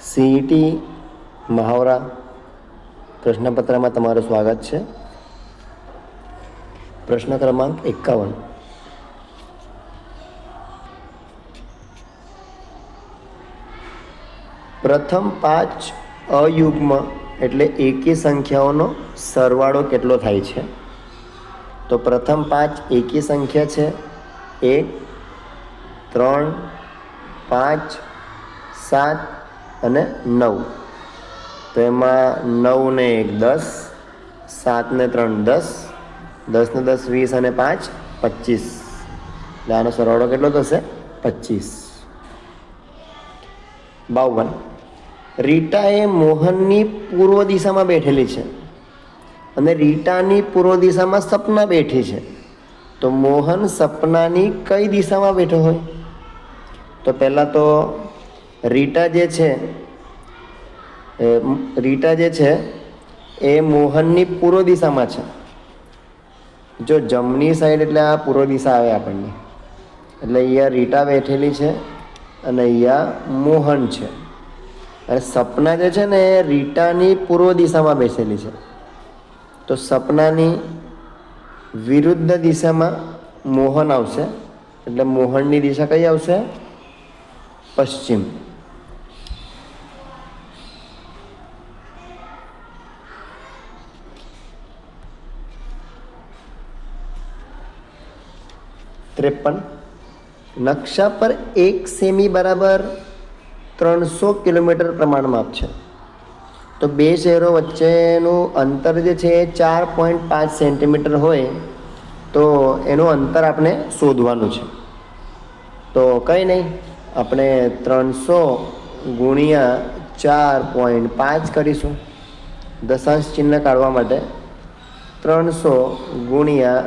CET મહાવરા પ્રશ્નપત્રમાં તમારું સ્વાગત છે. પ્રશ્ન ક્રમાંક એકાવન. પ્રથમ પાંચ અયુગ્મ એટલે એકી સંખ્યાઓનો સરવાળો કેટલો થાય છે? તો પ્રથમ પાંચ એકી સંખ્યા છે. એક, ત્રણ, પાંચ, સાત અને નવ. તો એમાં નવ ને એક દસ, સાત ને ત્રણ દસ દસ ને દસ વીસ અને પાંચ, પચીસ. એટલે આનો સરવાળો કેટલો થશે? પચીસ. બાવન. રીટા એ મોહનની પૂર્વ દિશામાં બેઠેલી છે અને રીટાની પૂર્વ દિશામાં સપના બેઠી છે. તો મોહન સપનાની કઈ દિશામાં બેઠો હોય? તો પહેલાં તો રીટા જે છે રીટા જે છે, એ મોહનની પૂર્વ દિશામાં છે. જો જમણી સાઈડ એટલે આ પૂર્વ દિશા આવે આપણને. એટલે અહીંયા રીટા બેઠેલી છે અને અહીંયા મોહન છે. અને સપના જે છે ને, એ રીટાની પૂર્વ દિશામાં બેસેલી છે. તો સપનાની વિરુદ્ધ દિશામાં મોહન આવશે. એટલે મોહનની દિશા કઈ આવશે? પશ્ચિમ. ત્રેપન. નકશા પર એક સેમી બરાબર ત્રણસો કિલોમીટર પ્રમાણમાં છે. તો બે શહેરો વચ્ચેનું અંતર જે છે એ ચાર પોઈન્ટ પાંચ સેન્ટીમીટર હોય તો એનું અંતર આપણે શોધવાનું છે. તો કંઈ નહીં, આપણે ત્રણસો ગુણ્યા ચાર પોઈન્ટ પાંચ કરીશું. દશાંશ ચિહ્ન કાઢવા માટે ત્રણસો ગુણ્યા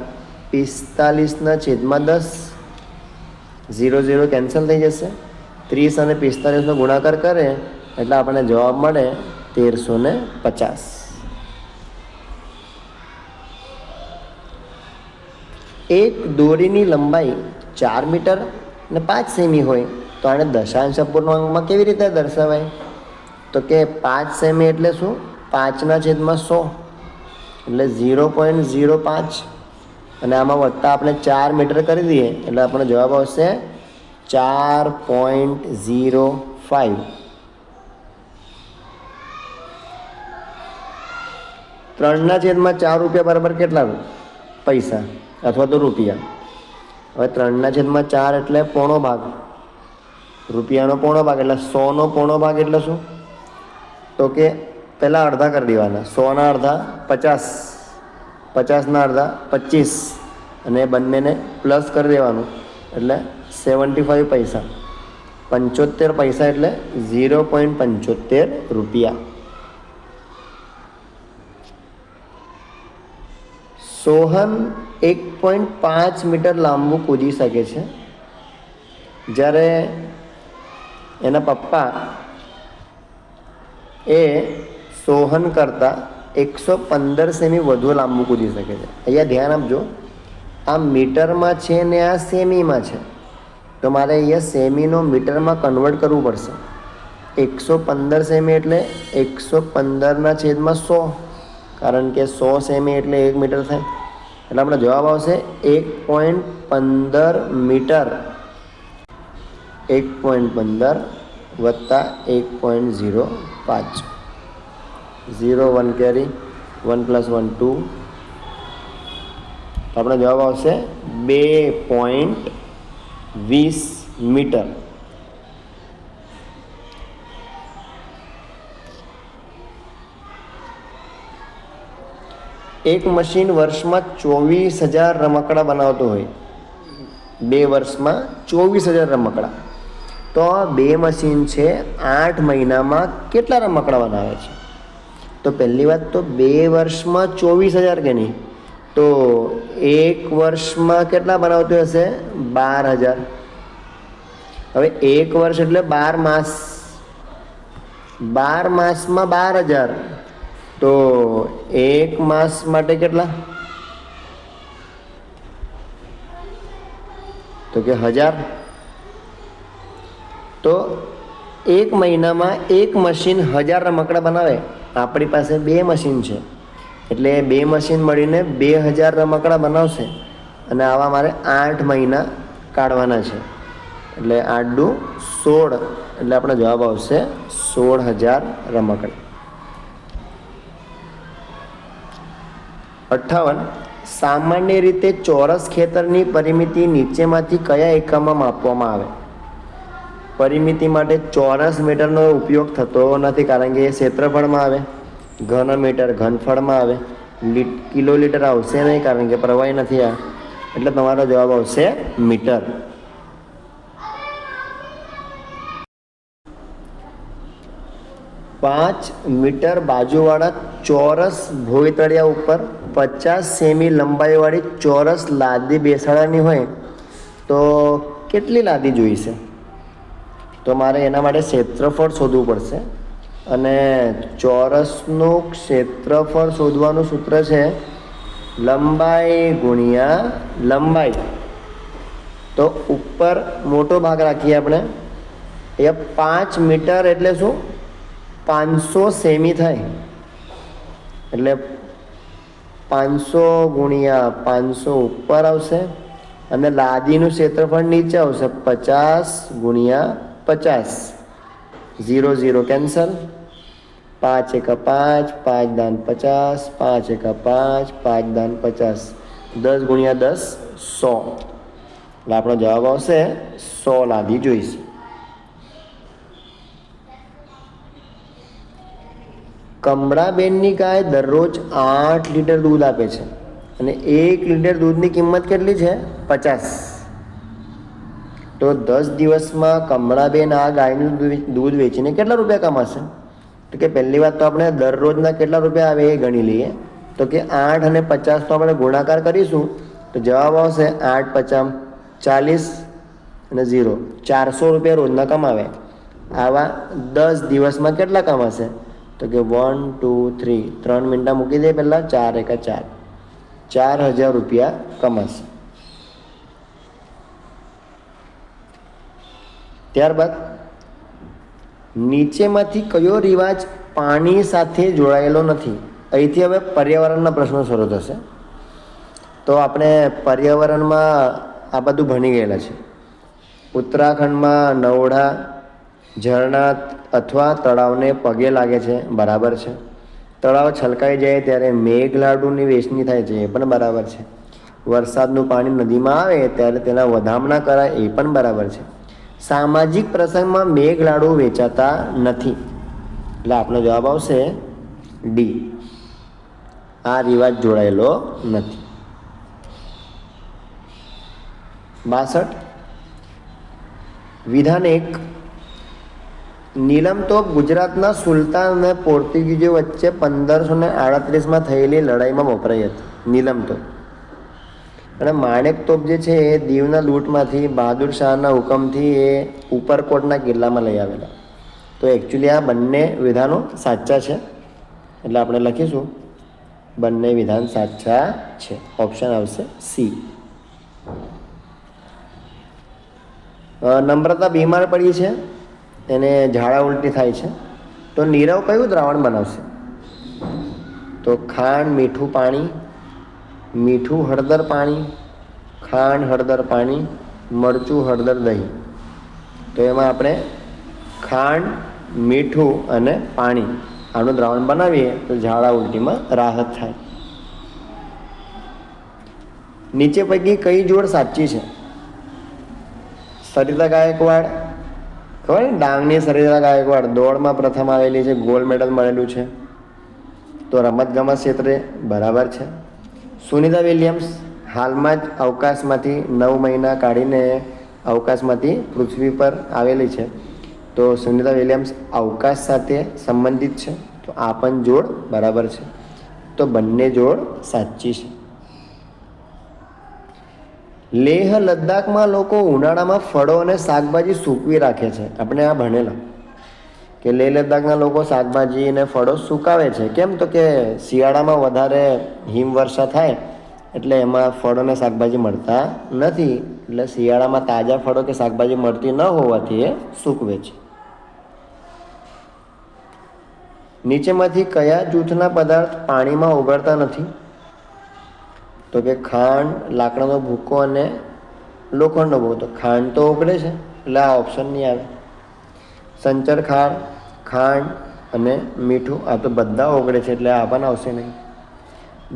પિસ્તાલીસના છેદમાં દસ. ઝીરો ઝીરો કેન્સલ થઈ જશે. ત્રીસ અને પિસ્તાલીસનો ગુણાકાર કરે, એટલે આપણને જવાબ મળે તેરસો ને પચાસ. એક દોરીની લંબાઈ ચાર મીટર ને પાંચ સેમી હોય, તો આને દશાંશ અપૂર્ણાંકમાં કેવી રીતે દર્શાવાય? તો કે પાંચ સેમી એટલે શું? પાંચના છેદમાં સો. એટલે ઝીરો પોઈન્ટ ઝીરો પાંચ અને આમાં વધતા આપણે ચાર મીટર કરી દઈએ, એટલે આપણને જવાબ આવશે ચાર પોઈન્ટ ઝીરો ફાઈવ. ત્રણના છેદમાં ચાર રૂપિયા બરાબર કેટલા પૈસા, અથવા તો રૂપિયા. હવે ત્રણના છેદમાં ચાર એટલે પોણો ભાગ. રૂપિયાનો પોણો ભાગ, એટલે સોનો પોણો ભાગ એટલે શું? તો કે પહેલાં અડધા કરી દેવાના, સોના અડધા પચાસ. પચાસના અડધા, પચીસ. અને બંનેને પ્લસ કરી દેવાનું. એટલે સેવન્ટી ફાઈવ પૈસા. પંચોતેર પૈસા એટલે ઝીરો પોઈન્ટ પંચોતેર રૂપિયા. સોહન એક પોઈન્ટ પાંચ મીટર લાંબુ કૂદી શકે છે. જ્યારે એના પપ્પા એ સોહન કરતાં એકસો પંદર સેમી વધુ લાંબુ કૂદી શકે છે. અહીંયા ધ્યાન આપજો. આ મીટરમાં છે ને આ સેમીમાં છે. તો મારે અહીંયા સેમીનો મીટરમાં કન્વર્ટ કરવું પડશે. એકસો પંદર સેમી એટલે એકસો પંદરના છેદમાં સો. કારણ કે સો સેમી એટલે એક મીટર થાય. એટલે આપણો જવાબ આવશે એક પોઈન્ટ પંદર મીટર. એક પોઈન્ટ પંદર વત્તા એક પોઈન્ટ ઝીરો પાંચ. Zero one carry, one plus one two. આપણો જવાબ આવશે બે પોઈન્ટ વીસ મીટર. એક મશીન વર્ષમાં ચોવીસ હજાર રમકડા બનાવતો હોય. બે વર્ષમાં ચોવીસ હજાર રમકડા. તો બે મશીન છે, આઠ મહિનામાં કેટલા રમકડા બનાવે છે? તો પહેલી વાત તો બે વર્ષમાં ચોવીસ હજાર કે નહીં? તો એક વર્ષમાં કેટલા બનાવતું હશે? બાર હજાર. હવે એક વર્ષ એટલે બાર માસ. બાર માસમાં બાર હજાર. તો એક માસ માટે કેટલા? તો કે હજાર. તો એક મહિનામાં એક મશીન હજાર રમકડા બનાવે. આપણી પાસે બે મશીન છે. એટલે બે મશીન મળીને બે હજાર રમકડા બનાવશે અને આવા મારે આઠ મહિના કાઢવાના છે. એટલે આઠ દુ સોળ, એટલે આપણો જવાબ આવશે સોળ હજાર રમકડા. અઠ્ઠાવન સામાન્ય રીતે ચોરસ ખેતરની પરિમિતિ નીચેમાંથી કયા એકમમાં માપવામાં આવે? પરિમિતિ માટે ચોરસ મીટરનો ઉપયોગ થતો નથી કારણ કે એ ક્ષેત્રફળમાં આવે. ઘન મીટર ઘનફળમાં આવે. લી કિલોલીટર આવશે નહીં કારણ કે પ્રવાહી નથી આ. એટલે તમારો જવાબ આવશે મીટર. પાંચ મીટર બાજુવાળા ચોરસ ભોયતળિયા ઉપર પચાસ સેમી લંબાઈવાળી ચોરસ લાદી બેસાડવાની હોય તો કેટલી લાદી જોઈશે? તો મારે એના માટે ક્ષેત્રફળ શોધવું પડશે. અને ચોરસનું ક્ષેત્રફળ શોધવાનું સૂત્ર છે લંબાઈ ગુણ્યા લંબાઈ. તો ઉપર મોટો ભાગ રાખીએ આપણે. એ પાંચ મીટર એટલે શું? પાંચસો સેમી થાય. એટલે પાંચસો ગુણ્યા પાંચસો ઉપર આવશે. અને લાદીનું ક્ષેત્રફળ નીચે આવશે. પચાસ ગુણ્યા પચાસ. Zero zero cancel. પાંચ એકા પાંચ પાંચ દાન પચાસ, પાંચ એકા પાંચ પાંચ દાન પચાસ. દસ ગુણ્યા દસ, સો. એટલે આપણો જવાબ આવશે સો લાદી જોઈશ. કમળાબેનની ગાય દરરોજ આઠ લીટર દૂધ આપે છે. અને એક લીટર દૂધની કિંમત કેટલી છે? પચાસ. તો દસ દિવસમાં કમળાબેન આ ગાયનું દૂધ- વેચીને કેટલા રૂપિયા કમાશે? તો કે પહેલી વાત તો આપણે દરરોજના કેટલા રૂપિયા આવે એ ગણી લઈએ. તો કે આઠ અને પચાસનો આપણે ગુણાકાર કરીશું. તો જવાબ આવશે આઠ પચામ ચાલીસ અને ઝીરો. ચારસો રૂપિયા રોજના કમાવે. આવા દસ દિવસમાં કેટલા કમાશે? તો કે વન, ટુ, થ્રી. ત્રણ મિનિટમાં મૂકી દે પહેલાં. ચાર, એકા ચાર. ચાર હજાર રૂપિયા કમાશે. ત્યારબાદ નીચેમાંથી કયો રિવાજ પાણી સાથે જોડાયેલો નથી? અહીંથી હવે પર્યાવરણના પ્રશ્નો શરૂ થશે. તો આપણે પર્યાવરણમાં આ બધું ભણી ગયેલા છે. ઉત્તરાખંડમાં નવડા ઝરણા અથવા તળાવને પગે લાગે છે. બરાબર છે. તળાવ છલકાઈ જાય ત્યારે મેઘલાડુની વેચણી થાય છે. એ પણ બરાબર છે. વરસાદનું પાણી નદીમાં આવે ત્યારે તેના વધામણા કરાય, એ પણ બરાબર છે. સામાજિક પ્રસંગમાં મેઘલાડુ વેચાતા નથી. એટલે આપણો જવાબ આવશે ડી આ રિવાજ જોડાયેલો નથી. બાસઠ. વિધાન એક. નીલમ તોપ ગુજરાતના સુલતાન અને પોર્ટુગીઝો વચ્ચે પંદરસો ને આડત્રીસમાં થયેલી લડાઈમાં વપરાઈ હતી. નીલમ તોપ અને માણેક તોપ જે છે એ દીવના લૂંટમાંથી બહાદુર શાહના હુકમથી એ ઉપરકોટના કિલ્લામાં લઈ આવેલા. તો એકચ્યુઅલી આ બંને વિધાનો સાચા છે. એટલે આપણે લખીશું, બંને વિધાન સાચા છે. ઓપ્શન આવશે સી નમ્રતા બીમાર પડી છે. એને ઝાડા ઉલટી થાય છે. તો નીરવ કયું દ્રાવણ બનાવશે? તો ખાંડ, મીઠું પાણી, મીઠું હળદર પાણી ખાંડ, હળદર પાણી, મરચું, હળદર દહીં. તો એમાં આપણે ખાંડ, મીઠું અને પાણી આનું દ્રાવણ બનાવીએ તો ઝાડા ઉલટીમાં રાહત થાય. નીચે પૈકી કઈ જોડ સાચી છે? સરિતા ગાયકવાડ ખબર ને? ડાંગની સરિતા ગાયકવાડ દોડમાં પ્રથમ આવેલી છે, ગોલ્ડ મેડલ મળેલું છે. તો રમતગમત ક્ષેત્રે બરાબર છે. સુનિતા વિલિયમ્સ હાલમાં જ અવકાશમાંથી નવ મહિના કાઢીને અવકાશમાંથી પૃથ્વી પર આવેલી છે. તો સુનિતા વિલિયમ્સ, અવકાશ સાથે સંબંધિત છે? તો આ પણ જોડ બરાબર છે. તો બંને જોડ સાચી છે. લેહ લદ્દાખમાં લોકો ઉનાળામાં ફળો અને શાકભાજી સૂકવી રાખે છે. આપણે આ ભણેલા. કે લેહ લદ્દાખના લોકો શાકભાજી અને ફળો સુકાવે છે. કેમ? તો કે શિયાળામાં વધારે હિમવર્ષા થાય એટલે એમાં ફળો અને શાકભાજી મળતા નથી. એટલે શિયાળામાં તાજા ફળો કે શાકભાજી મળતી ન હોવાથી એ સૂકવે છે નીચેમાંથી કયા જૂથના પદાર્થ પાણીમાં ઓગળતા નથી? તો કે ખાંડ, લાકડાનો ભૂકો અને લોખંડનો ભૂકો. ખાંડ તો ઓગળે છે, એટલે આ ઓપ્શન નહીં આવે. સંચર ખાંડ ખાંડ અને મીઠું. આ તો બધા ઓગળે છે, એટલે આ પણ આવશે નહીં.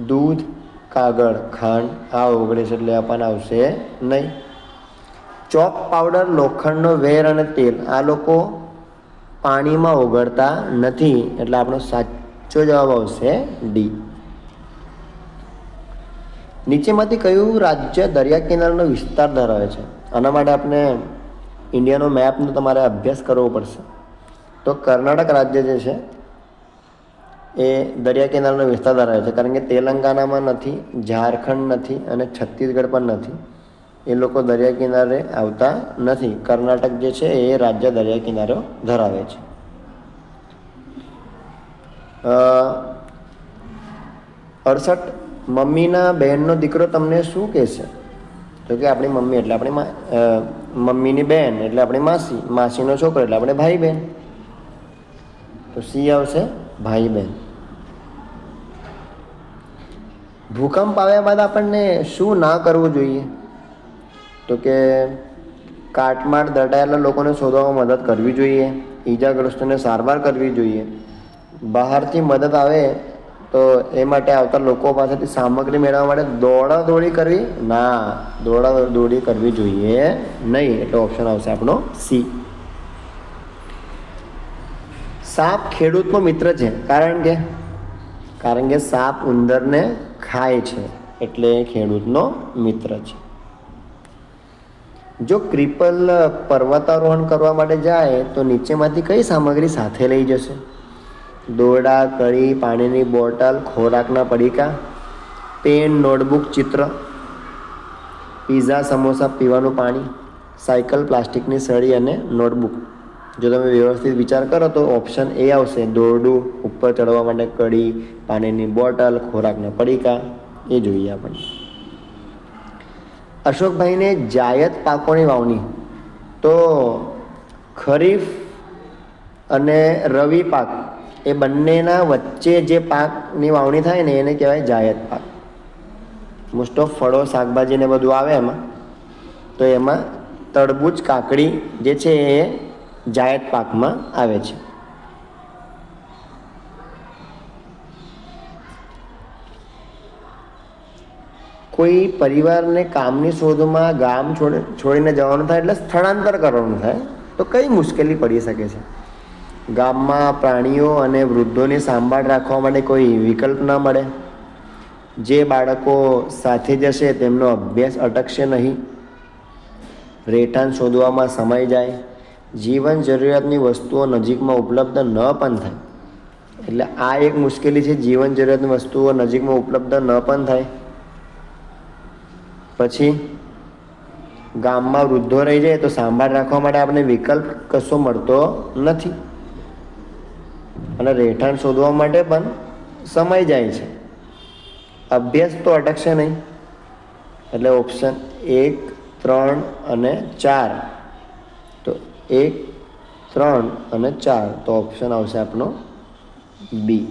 દૂધ કાગળ, ખાંડ, આ ઓગળે છે એટલે આપણને આવશે નહીં. ચોક પાવડર, લોખંડનો વેર અને તેલ, આ લોકો પાણીમાં ઓગળતા નથી એટલે આપણો સાચો જવાબ આવશે ડી નીચેમાંથી કયું રાજ્ય દરિયા કિનારાનો વિસ્તાર ધરાવે છે? આના માટે આપણે ઇન્ડિયાનો મેપનો તમારે અભ્યાસ કરવો પડશે. તો કર્ણાટક રાજ્ય જે છે એ દરિયા કિનારાનો વિસ્તાર ધરાવે છે. કારણ કે તેલંગાનામાં નથી, ઝારખંડ નથી અને છત્તીસગઢ પણ નથી. એ લોકો દરિયા કિનારે આવતા નથી. કર્ણાટક જે છે એ રાજ્ય દરિયા કિનારો ધરાવે છે. અડસઠ, મમ્મીના બહેનનો દીકરો તમને શું કહેશે? તો કે આપણી મમ્મી એટલે આપણી મમ્મીની બહેન એટલે આપણી માસી. માસીનો છોકરો એટલે આપણે ભાઈ બહેન. તો સી આવશે. ભાઈ બહેન ભૂકંપ આવ્યા બાદ આપણને શું ના કરવું જોઈએ? તો કે કાટમાળ દટાયેલા લોકોને શોધવામાં મદદ કરવી જોઈએ, ઈજાગ્રસ્તોને સારવાર કરવી જોઈએ. બહારથી મદદ આવે તો એ માટે આવતા લોકો પાસેથી સામગ્રી મેળવવા માટે દોડા દોડી કરવી? ના દોડા દોડી કરવી જોઈએ નહીં. એટલે ઓપ્શન આવશે આપણો સી સાપ ખેડૂતનો મિત્ર છે. કારણ કે? કારણ કે સાપ ઉંદરને ખાય છે. એટલે ખેડૂતનો મિત્ર છે. જો ક્રિપલ પર્વતારોહણ કરવા માટે જાય, તો નીચેમાંથી કઈ સામગ્રી સાથે લઈ જશે? દોરડા, કળી, પાણીની બોટલ, ખોરાકના પડીકા, પેન, નોટબુક, ચિત્ર, પીઝા, સમોસા પીવાનું પાણી, સાયકલ, પ્લાસ્ટિકની સળી અને નોટબુક. જો તમે વ્યવસ્થિત વિચાર કરો તો ઓપ્શન એ આવશે. દોરડું, ઉપર ચડવા માટે કડી, પાણીની બોટલ, ખોરાકના પડીકા, એ જોઈએ આપણે. અશોકભાઈને જાયદ પાકોની વાવણી. તો ખરીફ અને રવિ પાક, એ બંનેના વચ્ચે જે પાકની વાવણી થાય ને એને કહેવાય જાયદ પાક. મોસ્ટ ઓફ ફળો, શાકભાજી ને બધું આવે એમાં. તો એમાં તરબૂચ, કાકડી જે છે એ જાયદ પાકમાં આવે છે. કોઈ પરિવારને કામની શોધમાં ગામ છોડ છોડીને જવાનું થાય એટલે સ્થળાંતર કરવાનું થાય, તો કઈ મુશ્કેલી પડી શકે છે? ગામમાં પ્રાણીઓ અને વૃદ્ધોની સંભાળ રાખવા માટે કોઈ વિકલ્પ ન મળે? જે બાળકો સાથે જશે, તેમનો અભ્યાસ અટકશે નહીં. રહેઠાણ શોધવામાં સમય જાય. જીવન જરૂરિયાતની વસ્તુઓ નજીકમાં ઉપલબ્ધ ન પણ થાય. એટલે આ એક મુશ્કેલી છે, જીવન જરૂરિયાતની વસ્તુઓ નજીકમાં ઉપલબ્ધ ન પણ થાય. પછી, ગામમાં વૃદ્ધો રહી જાય તો સંભાળ રાખવા માટે આપણને વિકલ્પ કશો મળતો નથી. અને રહેઠાણ શોધવા માટે પણ સમય જાય છે. અભ્યાસ તો અટકશે નહીં. એટલે ઓપ્શન એક, ત્રણ અને ચાર. એક, ત્રણ અને ચાર. તો ઓપ્શન આવશે આપણો બી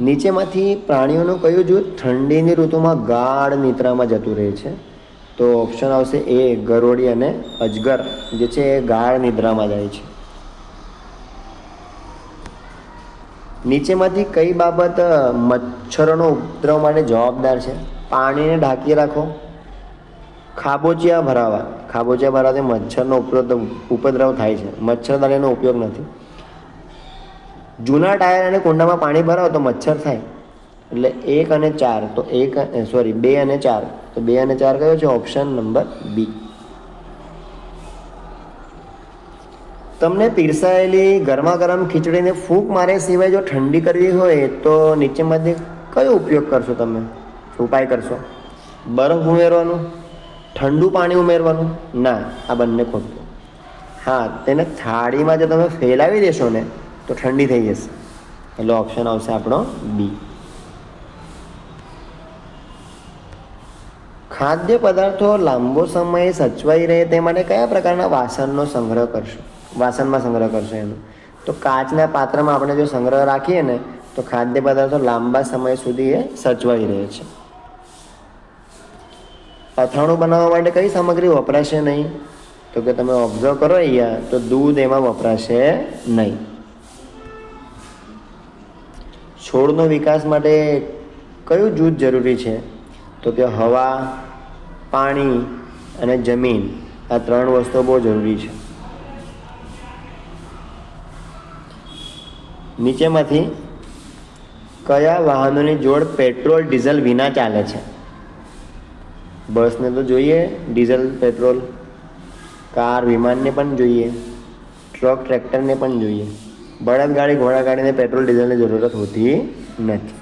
નીચેમાંથી પ્રાણીઓનું કયું જૂથ ઠંડીની ઋતુમાં ગાઢ નિદ્રામાં જતું રહે છે? તો ઓપ્શન આવશે એ ગરોળી અને અજગર, જે છે એ ગાઢ નિદ્રામાં જાય છે. નીચેમાંથી કઈ બાબત મચ્છરોનો ઉપદ્રવ માટે જવાબદાર છે? પાણીને ઢાંકી રાખો. ખાબોચિયા ભરાવા. ખાબોચિયા ભરાવાથી મચ્છરનો ઉપદ્રવ ઉપદ્રવ થાય છે. મચ્છરદાનીનો ઉપયોગ નથી. જૂના ટાયર અને કુંડામાં પાણી ભરાવો તો મચ્છર થાય. એટલે એક અને ચાર. તો એક સોરી બે અને ચાર. તો બે અને ચાર કયો છે? ઓપ્શન નંબર બી તમને પીરસાયેલી ગરમા ગરમ ખીચડીને ફૂંક મારે સિવાય જો ઠંડી કરવી હોય તો નીચેમાંથી કયો ઉપયોગ કરશો તમે? ઉપાય કરશો. બરફ ઉમેરવાનું. ઠંડુ પાણી ઉમેરવાનું? ના, આ બંને ખોટું. હા, તેને થાળીમાં જો તમે ફેલાવી દેશો ને, તો ઠંડી થઈ જશે. એટલે ઓપ્શન આવશે આપણો બી ખાદ્ય પદાર્થો લાંબો સમય સચવાઈ રહે તે માટે કયા પ્રકારના વાસણનો સંગ્રહ કરશો? વાસણમાં સંગ્રહ કરશો એનો. તો કાચના પાત્રમાં આપણે જો સંગ્રહ રાખીએ ને, તો ખાદ્ય પદાર્થો લાંબા સમય સુધી એ સચવાઈ રહે છે. અથાણું બનાવવા માટે કઈ સામગ્રી વપરાશે નહીં? તો કે તમે ઓબ્ઝર્વ કરો અહીંયા, તો દૂધ એમાં વપરાશે નહીં. છોડનો વિકાસ માટે કયું જૂથ જરૂરી છે? તો કે હવા, પાણી અને જમીન, આ ત્રણ વસ્તુઓ બહુ જરૂરી છે. નીચેમાંથી કયા વાહનોની જોડ પેટ્રોલ, ડીઝલ વિના ચાલે છે? બસને તો જોઈએ, ડીઝલ, પેટ્રોલ, કાર, વિમાનને પણ જોઈએ, ટ્રક, ટ્રેક્ટરને પણ જોઈએ. બળદગાડી, ઘોડાગાડીને પેટ્રોલ, ડીઝલની જરૂરત હોતી નથી.